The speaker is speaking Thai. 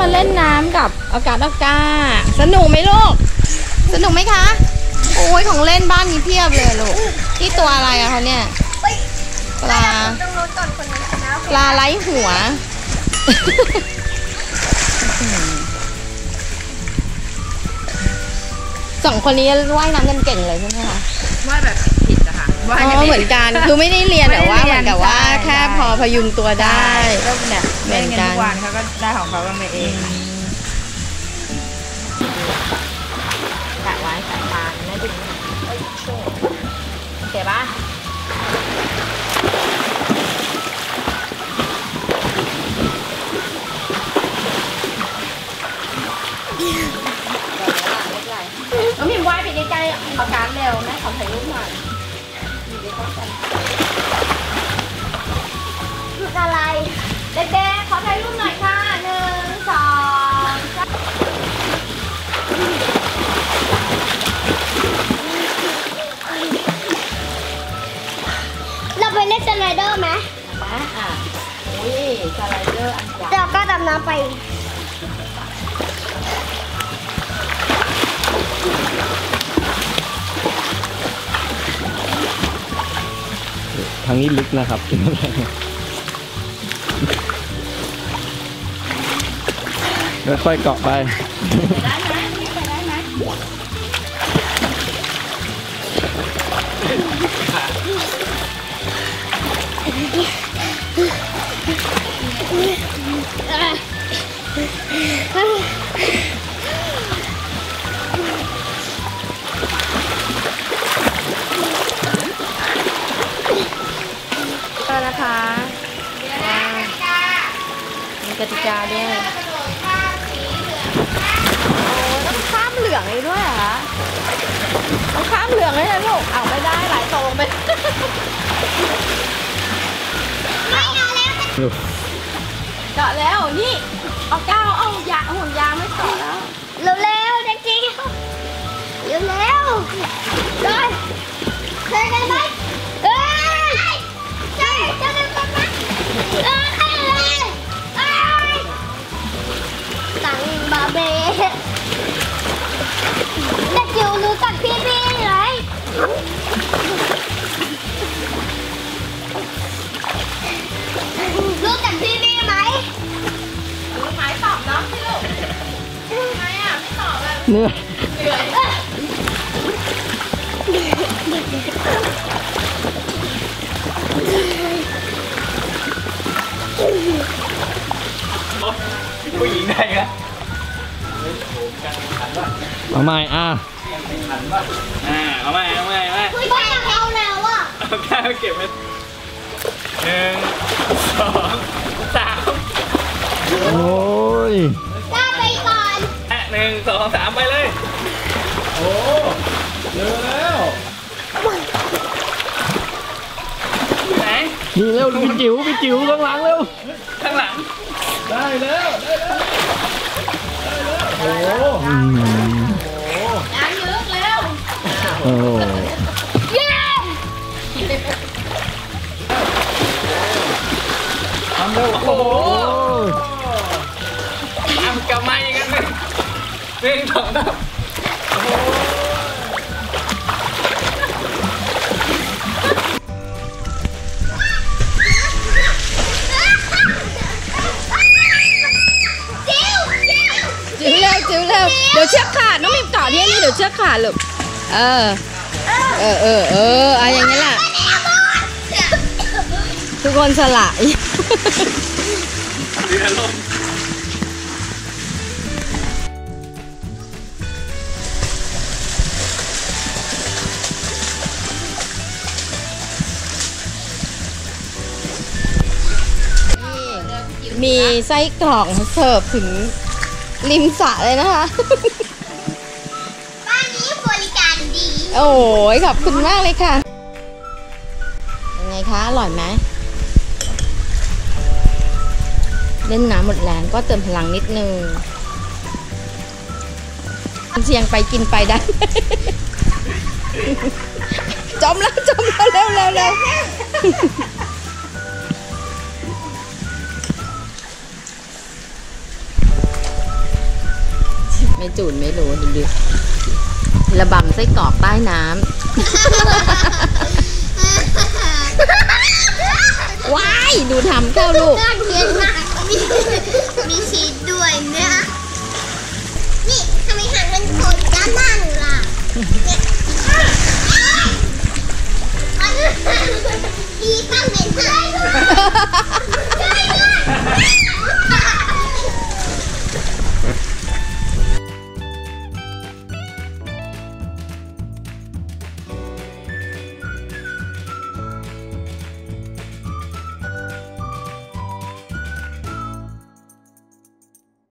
มาเล่นน้ำกับอากาศอากาสนุกไหมลูก สนุกไหมคะ โอ้ยของเล่นบ้านนี้เพียบเลยลูกนี่ตัวอะไรอะคะเนี่ยเฮ้ยปลาต้องรู้ก่อนคนนี้ชนะปลาไร้หัว สองคนนี้ว่ายน้ำกันเก่งเลยใช่ไหมคะว่าแบบผิดอะค่ะ ว่าอ๋กันอเองเหมือนกันคือไม่ได้เรียนแต่ว่าเหมือนกับว่าใช่แค่พอพยุงตัวได้ก็เนี่ยเหมืเล่อนนกันกันทุกวันเขาก็ได้ของเขากันไปเองแตะไว้แตะปานไม่ดึงเอ้ยช่วยโอเคปะน้องพิมพ์ว่ายไปใกล้ๆประการเร็วแม่ขอถ่ายรูปหน่อยอยู่ใกล้ๆกัน คืออะไรเด็กๆขอถ่ายรูปหน่อยค่ะหนึ่งสองสามเราไปเล่นสไลเดอร์ไหมนะอะอุ้ยสไลเดอร์อันใหญ่เราก็ดำน้ำไป ทางนี้ลึกนะครับค่อยๆเกาะไปได้ไหมนี่ไป นะคะมีกติกาด้วยโอ้ต้องข้ามเหลืองเลยด้วยเหรอคะต้องข้ามเหลืองเลยนะลูกเอาไม่ได้ไหลตกลงไปไม่เอาแล้วเกาะแล้วนี่เอาก้าวเอายางเอาห่วงยางไม่เกาะแล้ว เลยเหนื่อยเหนื่อยผู้หญิงได้ไงเอาใหม่อะอ่าเอามาเอามาเอามาไม่อยากเอาแล้วอะเอาข้าวเก็บไว้หนึ่งสอง นนี่เร็วพี่จิ๋วพี่จิ๋วข้างหลังเร็ว ข้างหลัง ได้แล้วได้แล้วได้แล้วโอ้โหอืมยางยืดเร็วโอ้เย้ทำเร็วโอ้โหโอ้ยทำกลับมาอีกอันหนึ่งหนึ่งสองสา ที่นี่เดี๋ยวเชือกขาดลูกเออ เออเออเอออะอย่างนี้แหละทุกคนสละเรือลมมีไส้กรอกเสิร์ฟถึงริมสระเลยนะคะ โอ้ยขอบคุณมากเลยค่ะ ยังไงคะ อร่อยไหมเล่นน้ำหมดแรงก็เติมพลังนิดนึงเสียงไปกินไปได้ จมแล้ว จมแล้วเร็วเร็วเร็วไม่จูนไม่รู้ดูดิ ระบำไส้กรอกใต้น้ำว้าย ดูทำเข้าลูก น่าเกลียด